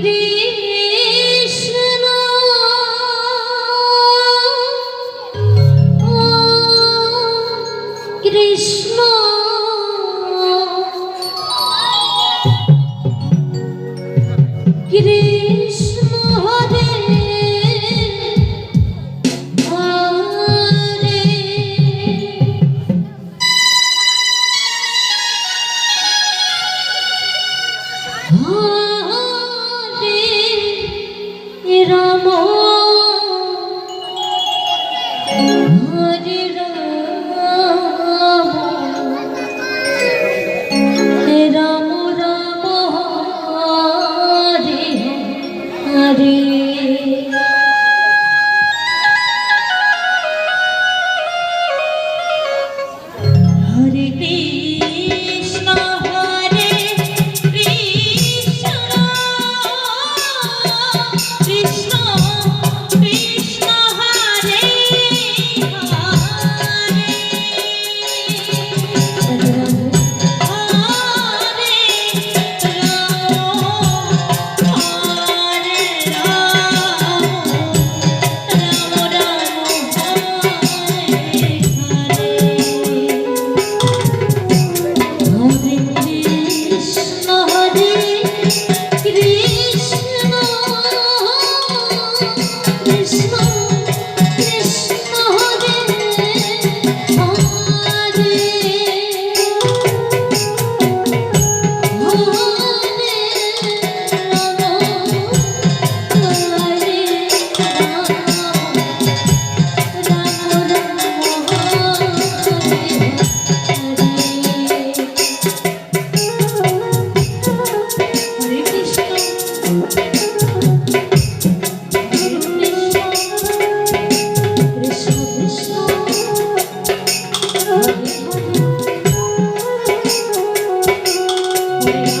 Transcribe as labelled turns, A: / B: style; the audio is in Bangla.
A: Krishna. Hare
B: Thank you.